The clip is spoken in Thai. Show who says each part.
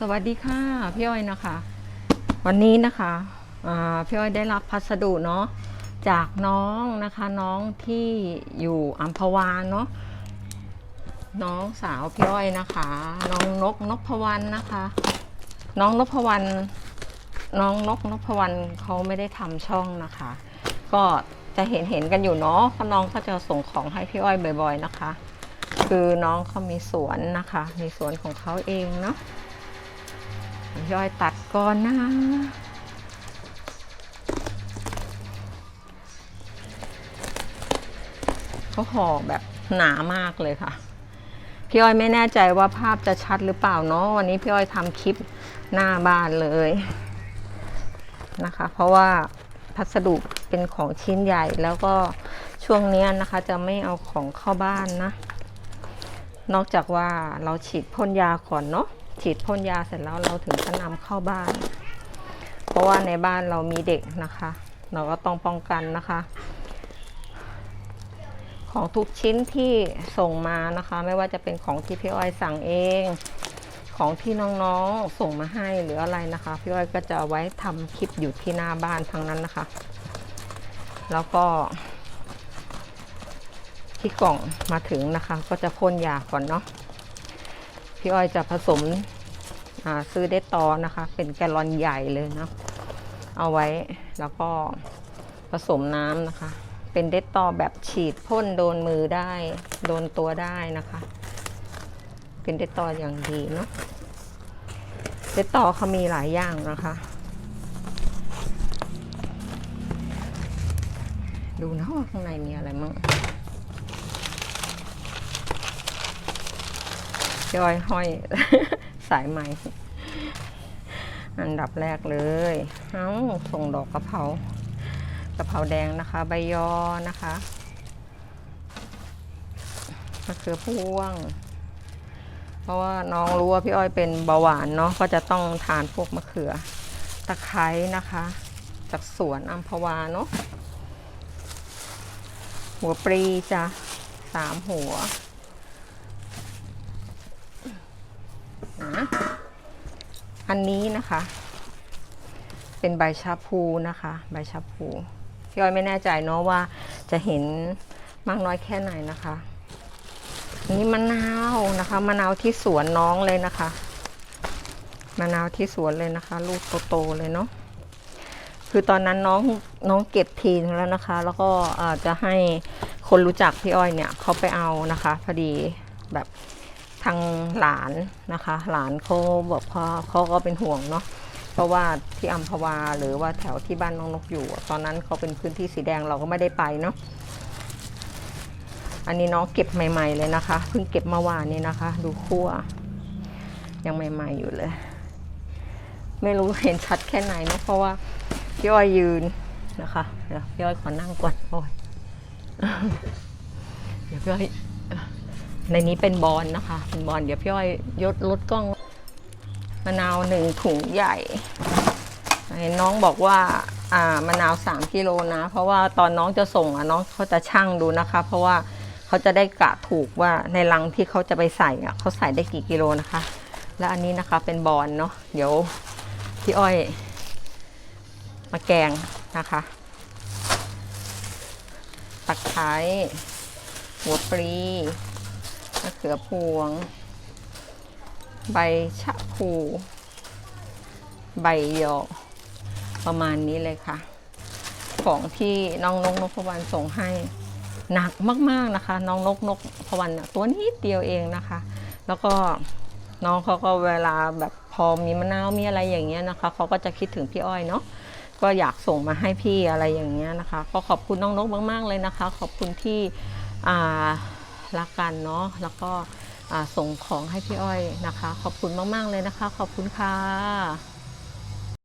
Speaker 1: สวัสดีค่ะพี่อ้อยนะคะ วันนี้นะคะพี่อ้อยได้รับพัสดุเนาะจากน้องนะคะน้องที่อยู่อัมพวาเนาะน้องสาวพี่อ้อยนะคะ น้องนกนกพวรรณนะคะ น้องนกพวรรณน้องนกนกพวรรณเขาไม่ได้ทำช่องนะคะ ก็จะเห็นเห็นกันอยู่เนาะเพราะน้องเขาจะส่งของให้พี่อ้อยบ่อย ๆนะคะ คือน้องเขามีสวนนะคะ มีสวนของเขาเองเนาะ ย่อยตัดก่อนนะเขาห่อแบบหนามากเลยค่ะ พี่อ้อยไม่แน่ใจว่าภาพจะชัดหรือเปล่าเนาะวันนี้พี่อ้อยทำคลิปหน้าบ้านเลยนะคะ เพราะว่าพัสดุเป็นของชิ้นใหญ่แล้วก็ช่วงนี้นะคะจะไม่เอาของเข้าบ้านนะ นอกจากว่าเราฉีดพ่นยาก่อนเนาะ ฉีดพ่นยาเสร็จแล้วเราถึงจะนำเข้าบ้าน เพราะว่าในบ้านเรามีเด็กนะคะ เราก็ต้องป้องกันนะคะ ของทุกชิ้นที่ส่งมานะคะ ไม่ว่าจะเป็นของที่พี่อ้อยสั่งเอง ของที่น้องๆส่งมาให้หรืออะไรนะคะ พี่อ้อยก็จะไว้ทำคลิปอยู่ที่หน้าบ้านทั้งนั้นนะคะ แล้วก็ที่กล่องมาถึงนะคะ ก็จะพ่นยาก่อนเนาะ พี่อ้อยจะผสมซื้อได้ตอนะคะ เป็นแกลลอนใหญ่เลยเนาะเอาไว้แล้วก็ผสมน้ำนะคะ เป็นเดตตอแบบฉีดพ่นโดนมือได้ โดนตัวได้นะคะ เป็นเดตตออย่างดีเนาะเดตตอเขามีหลายอย่างนะคะ ดูนะว่าข้างในมีอะไรมั่ง จอยห้อย สายไหมอันดับแรกเลย เอาส่งดอกกระเพรากระเพราแดงนะคะ ใบยอนะคะมะเขือพวง เพราะว่าน้องรู้ว่าพี่อ้อยเป็นเบาหวานเนาะก็จะต้องทานพวกมะเขือ ตะไคร้นะคะ จากสวนอัมพวาเนาะหัวปรีจ้ะสามหัว นะ อันนี้นะคะ เป็นใบชาพูนะคะ ใบชาพูพี่อ้อยไม่แน่ใจเนาะว่าจะเห็นมากน้อยแค่ไหนนะคะอันนี้มะนาวนะคะมะนาวที่สวนน้องเลยนะคะมะนาวที่สวนเลยนะคะ ลูกโตๆเลยเนาะคือตอนนั้นน้องน้องเก็บทีนแล้วนะคะ แล้วก็จะให้คนรู้จักพี่อ้อยเนี่ยเขาไปเอานะคะ พอดีแบบ ทางหลานนะคะ หลานเขาบอกพ่อเขาก็เป็นห่วงเนาะเพราะว่าที่อัมพวาหรือว่าแถวที่บ้านน้องนกอยู่ ตอนนั้นเขาเป็นพื้นที่สีแดงเราก็ไม่ได้ไปเนาะอันนี้น้องเก็บใหม่ ๆเลยนะคะเพิ่งเก็บเมื่อวานนี้นะคะ ดูคั่วยังใหม่ ๆอยู่เลย ไม่รู้เห็นชัดแค่ไหนเนาะเพราะว่าพี่อ้อยยืนนะคะเดี๋ยวพี่อ้อยขอนั่งก่อนโอ้ยเดี๋ยวพี่อ้อย ในนี้เป็นบอลนะคะ เป็นบอลเดี๋ยวพี่อ้อยยดลดกล้องมะนาวหนึ่งถุงใหญ่เห็นน้องบอกว่าอ่ามะนาวสามกิโลนะ เพราะว่าตอนน้องจะส่งอะน้องเขาจะช่างดูนะคะ เพราะว่าเขาจะได้กะถูกว่าในลังที่เขาจะไปใส่อะเขาใส่ได้กี่กิโลนะคะ และอันนี้นะคะเป็นบอลเนาะเดี๋ยวพี่อ้อยมาแกงนะคะตะไคร้หัวปลีะเขือพวง ใบชะพู ใบยอ ประมาณนี้เลยค่ะ ของที่น้องนกนกพวันส่งให้หนักมากๆนะคะ น้องนกนกพวันน่ะตัวนิดเดียวเองนะคะ แล้วก็น้องเขาก็เวลาแบบพอมีมะนาวมีอะไรอย่างเงี้ยนะคะเขาก็จะคิดถึงพี่อ้อยเนาะก็อยากส่งมาให้พี่อะไรอย่างเงี้ยนะคะ ก็ขอบคุณน้องนกมาก ๆ เลยนะคะ ขอบคุณที่อ่า รักกันเนาะแล้วก็ส่งของให้พี่อ้อยนะคะ ขอบคุณมาก ๆ เลยนะคะ ขอบคุณค่ะ